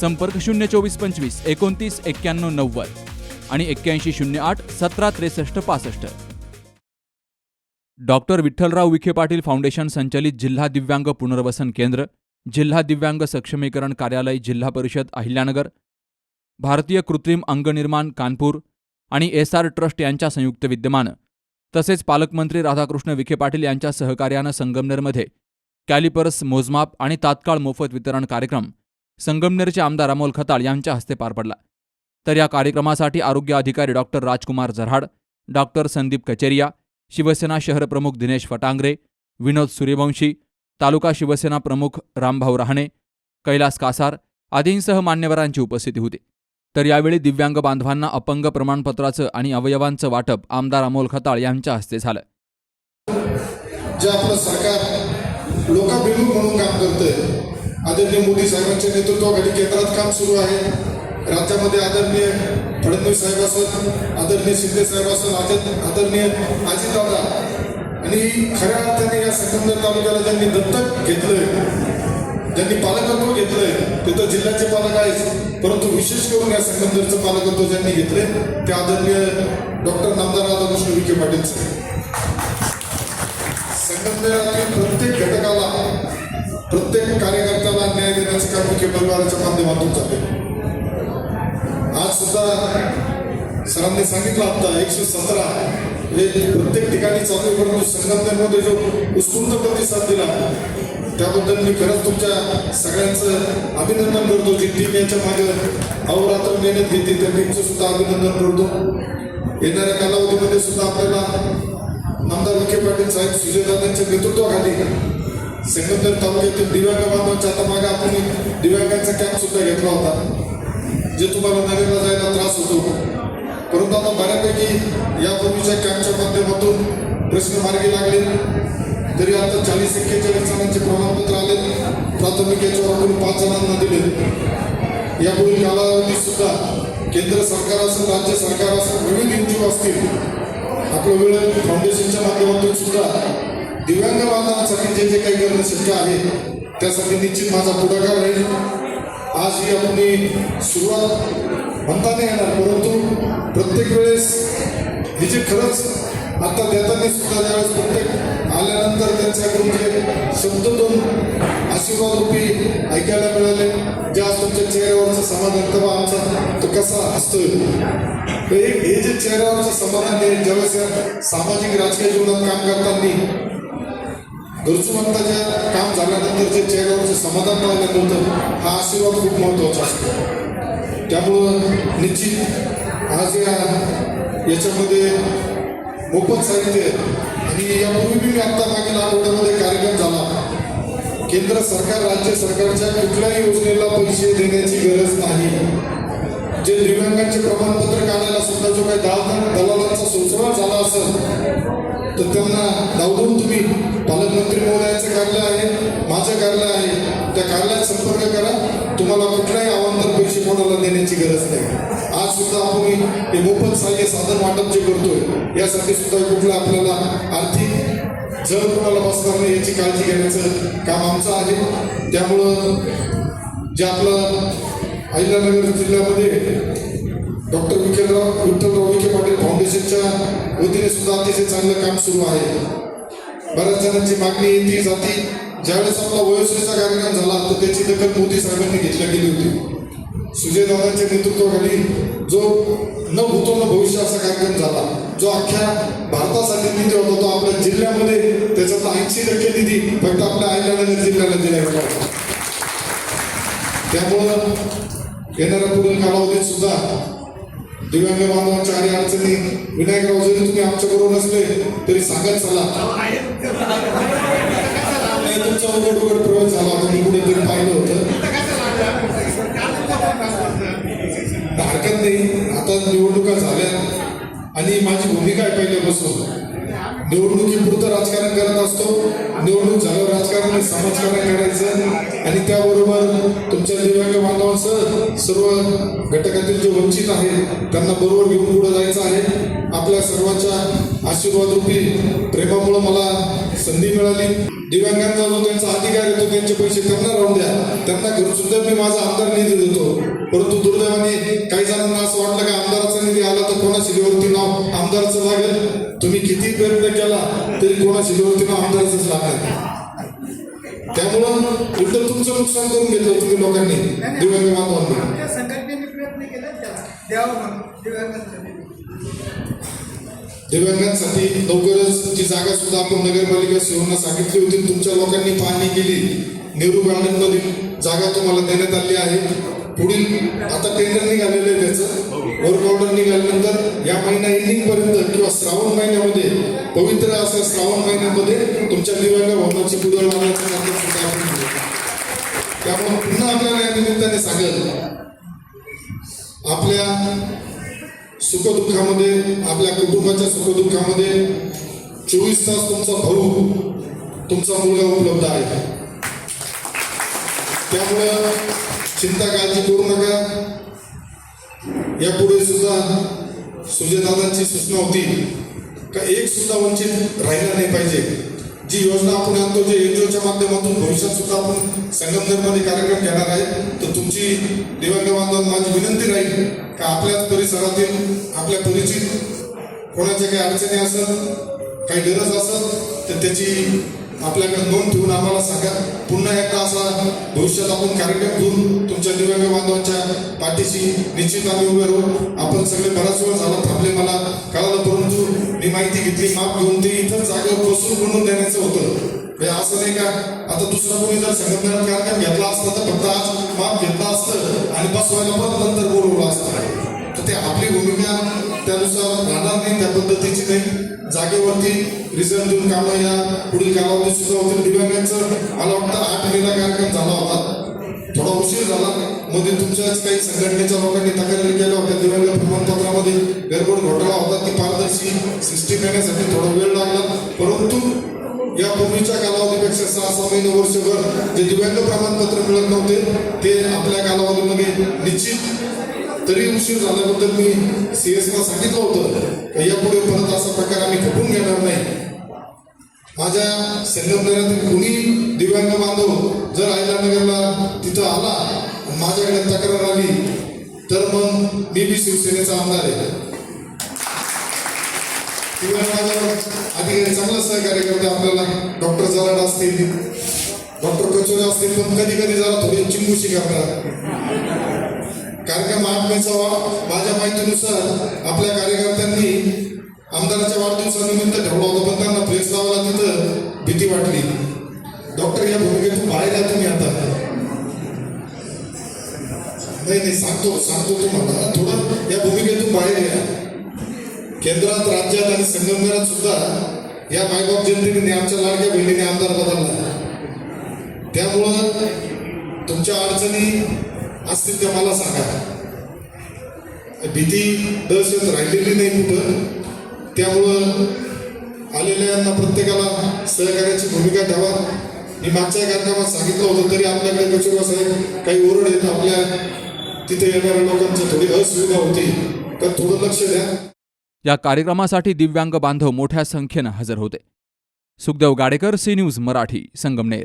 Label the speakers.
Speaker 1: संपर्क शून्य चोवीस पंचवीस एकोणतीस एक्क्याण्णव नव्वद आणि एक्क्याऐंशी शून्य आठ सतरा त्रेसष्ट पासष्ट. डॉक्टर विठ्ठलराव विखे पाटील फाउंडेशन संचलित जिल्हा दिव्यांग पुनर्वसन केंद्र जिल्हा दिव्यांग सक्षमीकरण कार्यालय जिल्हा परिषद अहिल्यानगर भारतीय कृत्रिम अंगनिर्माण कानपूर आणि एस आर ट्रस्ट यांच्या संयुक्त विद्यमानं तसेच पालकमंत्री राधाकृष्ण विखे पाटील यांच्या सहकार्यानं संगमनेरमध्ये कॅलिपर्स मोजमाप आणि तात्काळ मोफत वितरण कार्यक्रम संगमनेरचे आमदार अमोल खताळ यांच्या हस्ते पार पडला. तर या कार्यक्रमासाठी आरोग्य अधिकारी डॉक्टर राजकुमार जरहाड डॉक्टर संदीप कचेरिया शिवसेना शहर प्रमुख दिनेश फटांगरे विनोद सूर्यवंशी तालुका शिवसेना प्रमुख रामभाऊ रहाणे कैलास कासार आदींसह मान्यवरांची उपस्थिती होती. तर यावेळी दिव्यांग बांधवांना अपंग प्रमाणपत्राचं आणि अवयवांचं वाटप आमदार अमोल खताळ यांच्या हस्ते झालं.
Speaker 2: जे आपलं सरकार लोकाभिमुख म्हणून काम करतंय आदरणीय मोदी साहेबांच्या नेतृत्वाखाली केंद्रात काम सुरू आहे. राज्यामध्ये आदरणीय फडणवीस साहेब असत आदरणीय शिंदे साहेब असत आदर आदरणीय अजितदादा. आणि खऱ्या अर्थाने या संगमनेर तालुक्याला ज्यांनी दत्तक घेतलंय ज्यांनी पालकत्व घेतलंय ते तर जिल्ह्याचे पालक आहेत. परंतु विशेष करून या संगमनेरचं पालकत्व ज्यांनी घेतलंय ते आदरणीय डॉक्टर नामदार राधाकृष्ण विखे पाटील साहेब. संगमनेरातील प्रत्येक घटकाला परिवाराच्या माध्यमातून जाते. आज सुद्धा सरांनी सांगितलं आता एकशे सतरा हे प्रत्येक ठिकाणी चालू आहे, परंतु संघटनेमध्ये जो उत्स्फूर्त प्रतिसाद दिला त्याबद्दल मी खरंच तुमच्या सगळ्यांचं अभिनंदन करतो. जी टीम याच्या मागे अहोरात्र मेहनत घेते त्या टीमचं सुद्धा अभिनंदन करतो. येणाऱ्या कालावधीमध्ये सुद्धा आपल्याला आमदार विखे पाटील साहेब सुजयदादांच्या नेतृत्वाखाली संगमनेर तालुक्यातील दिव्यांग बांधवांच्या आता मागे आपण दिव्यांगांचा कॅम्प सुद्धा घेतला होता जे तुम्हाला नगरला जायला त्रास होतो. परंतु आता बऱ्यापैकी यापूर्वीच्या कॅम्पच्या माध्यमातून प्रश्न मार्गी लागले. तरी आता चाळीस एक्केचाळीस जणांचे प्रमाणपत्र आले. प्राथमिक याच्यावर आपण पाच जणांना दिले. यापुढील कालावधीत सुद्धा केंद्र सरकार असून राज्य सरकार असून विविध एनजीओ असतील. आपलं वेळ फाउंडेशनच्या माध्यमातून सुद्धा दिव्यांग बांधवांसाठी जे म्हणजे जे काही करणं शक्य आहे त्यासाठी निश्चित माझा पुढाकार राहील. आज ही आपली सुरुवात म्हणता नाही येणार परंतु प्रत्येक वेळेस हे जे खरंच आता देताना सुद्धा ज्यावेळेस प्रत्येक आल्यानंतर त्यांच्याकडून जे शब्द दोन आशीर्वाद रूपी ऐकायला मिळाले जे आज तुमच्या चेहऱ्यावरचं समाधान तेव्हा आमचा तो कसा असतोय हे हे जे चेहऱ्यावरचं समाधान आहे ज्यावेळेस सामाजिक राजकीय जीवनात काम करताना गरजूवंताच्या काम झाल्यानंतर जे चेहऱ्यावरचं समाधान पाहायला मिळतं हा आशीर्वाद खूप महत्त्वाचा असतो. त्यामुळं निश्चित आज या याच्यामध्ये मोफत साहित्य आणि यापूर्वी मी आत्ता मागील आठवड्यामध्ये कार्यक्रम झाला. केंद्र सरकार राज्य सरकारच्या कुठल्याही योजनेला पैसे देण्याची गरज नाही. जे दिव्यांगांचे प्रमाणपत्र मंत्री महोदयाचं कार्यालय आहे? माझं कार्यालय आहे. त्या कार्यालयात संपर्क करा. तुम्हाला कुठल्याही आवांतर पैसे कोणाला देण्याची गरज नाही. आज सुद्धा आपण हे मोफत सहाय्य साधन वाटप जे करतोय यासाठी सुद्धा कुठलं आपल्याला आर्थिक जर कोणाला बसणार नाही याची काळजी घेण्याचं काम आमचं आहे. त्यामुळं जे आपलं अहिल्यानगर जिल्ह्यामध्ये डॉक्टर विखेराव विठ्ठलराव विखे पाटील फाउंडेशनच्या वतीने सुद्धा अतिशय चांगलं काम सुरू आहे. बऱ्याच जणांची मागणी येते जाती ज्यावेळेस आपला वयोश्रीचा कार्यक्रम झाला तर त्याची दखल मोदी साहेबांनी घेतल्या गेली होती. सुजयदादांच्या नेतृत्वाखाली जो न भूतो न भविष्य असा कार्यक्रम झाला जो अख्ख्या भारतासाठी निधी होता तो आपल्या जिल्ह्यामध्ये त्याच्यातला ऐंशी टक्के निधी फक्त आपल्या आईला जिल्ह्याला दिला होता. त्यामुळं येणाऱ्या पुढील कालावधीत सुद्धा दिव्यांग बांधवांच्या आणि अडचणी विनायकराव जरी तुम्ही आमच्याबरोबर नसले तरी सांगत चला. तुमचा उघड उघड प्रवेश झाला होता मी कुठेतरी पाहिलं होतं. हरकत नाही आता निवडणुका झाल्या आणि माझी भूमिका आहे पहिल्यापासून. निवडणुकीपुरतं राजकारण करत असतो. निवडणूक झाल्यावर राजकारण समाजकारण करायचं. आणि त्याबरोबर तुमच्या दिव्यांग बांधवांसह सर्व घटकातील जे वंचित आहेत त्यांना बरोबर घेऊन पुढे जायचं आहे. आपल्या सर्वांच्या आशीर्वाद रूपी प्रेमामुळे मला संधी मिळाली. दिव्यांगांचा जो त्यांचा अधिकार येतो त्यांचे पैसे त्यांना राहून द्या. त्यांना घरून सुद्धा मी माझा आमदार निधी देतो. परंतु दुर्दैवाने काही जणांना असं वाटलं का आमदाराचा निधी आला तर कोणा शिलेवरती नाव आमदाराचं लागेल? तुम्ही किती प्रयत्न केला तरी कोणा शिलेवरती नाव आमदाराचंच लागणार त्यामुळं उलट तुमचं नुकसान करून घेतलं तुम्ही लोकांनी दिव्यांग बांधवांनी.
Speaker 3: संघटनेने प्रयत्न केला त्याला द्यावं म्हणून दिव्यांगांसाठी
Speaker 2: दिव्यांगांसाठी लवकरच ती जागा सुद्धा आपण नगरपालिका सेवांना सांगितली होती. तुमच्या लोकांनी पाहणी केली. नेहरू गार्डन जागा तुम्हाला देण्यात आली आहे. पुढील आता टेंडर निघालेलं आहे त्याचं. वर्क ऑर्डर निघाल्यानंतर या महिना एंडिंग पर्यंत किंवा श्रावण महिन्यामध्ये पवित्र असं श्रावण महिन्यामध्ये तुमच्या दिव्यांग भवनाची बुधवार मारण्याचं सुद्धा आपण त्यामुळे पुन्हा आपल्याला या निमित्ताने सांगेल आपल्या सुखदुःखामध्ये आपल्या कुटुंबाच्या सुखदुःखामध्ये चोवीस तास तुमचा भाऊ तुमचा मुलगा उपलब्ध आहे. त्यामुळं चिंता काळजी करू नका. यापुढे सुद्धा सुजयदादांची सूचना होती का एक सुद्धा वंचित राहिला नाही पाहिजे. जी योजना आपण आणतो जे एनजीओच्या माध्यमातून भविष्यात सुद्धा आपण संगमनेरमध्ये कार्यक्रम घेणार आहे तर तुमची दिव्यांग बांधवांना माझी विनंती राहील का आपल्याच परिसरातील आपल्या परिचित कोणाच्या काही अडचणी असत काही गरज असत तर त्याची आपल्याकडे नोंद ठेवून आम्हाला सांगा. पुन्हा एकदा असा भविष्यात आपण कार्यक्रम घेऊन तुमच्या दिव्यांग बांधवांच्या पाठीशी निश्चित आम्ही उभे राहू. आपण सगळे बराच वेळ झाला थांबले मला कळालं परंतु मी माहिती घेतली माप घेऊन ते इतर जागेवर बसून बनवून देण्याचं होतं. म्हणजे असं नाही का आता दुसरा कोणी जर संगमनेरात कार्यक्रम घेतला असता तर फक्त आज माप घेतला असतं आणि बसवायला पण नंतर बोलू तर ते आपली भूमिका त्यानुसार राहणार नाही त्या पद्धतीची नाही जागेवरती रिझल्ट देऊन कामं या पुढील कालावधी सुद्धा होतील दिव्यांगांचं मला वाटतं आठ मेला कार्यक्रम झाला होता. थोडा उशीर झाला. मध्ये तुमच्याच काही संघटनेच्या लोकांनी तक्रारी केल्या होत्या. दिव्यांग प्रमाणपत्रामध्ये गडबड घोटाळा होता. ती पारदर्शी सिस्टीम येण्यासाठी थोडा वेळ लागला. परंतु या पूर्वीच्या कालावधीपेक्षा सहा सहा महिने वर्षभर जे दिव्यांग प्रमाणपत्र मिळत नव्हते ते आपल्या कालावधीमध्ये निश्चित तरी उशीर झाल्याबद्दल मी सीएसला सांगितलं होतं का यापुढे परत असा प्रकार आम्ही खपून घेणार नाही. माझ्या संगमनेरातील कुणी दिव्यांग बांधव जर अहिल्यानगरला तिथं आला माझ्याकडे तक्रार आली तर मग मी बी शिवसेनेचा आमदार आहे. अधिकारी चांगला सहकार्य करते आपल्याला. डॉक्टर जराड असतील डॉक्टर कचोरे असतील पण कधी कधी जरा थोडी चिंबुशी करणार कार्यक्रम आठ वा- माझ्या माहितीनुसार आपल्या कार्यकर्त्यांनी आमदाराच्या वाढदिवसानिमित्त ठेवला होता पण त्यांना फ्लेक्स लावायला तिथं भीती वाटली. डॉक्टर या भूमिकेतून बाहेर या तुम्ही आता. नाही नाही सांगतो सांगतो तुम्हाला. थोडं या भूमिकेतून बाहेर या. केंद्रात राज्यात आणि संगमनेरात सुद्धा या मायबाप जनतेने आमच्या लाडक्या बहिणीने आमदार बदलला. त्यामुळं तुमच्या अडचणी असतील त्या मला सांगा. भीती दहशत राहिलेली नाही कुठं. त्यामुळं आलेल्यांना प्रत्येकाला सहकार्याची भूमिका ठेवा मी मागच्या कार्यक्रमात सांगितलं होतं तरी आपल्याकडे कचोरा साहेब काही ओरड येत आपल्या तिथे येणाऱ्या लोकांची थोडी असुविधा होती. तर थोडं लक्ष द्या.
Speaker 1: या कार्यक्रमासाठी दिव्यांग बांधव मोठ्या संख्येनं हजर होते. Sukhdev Gadekar C news Marathi Sangamner.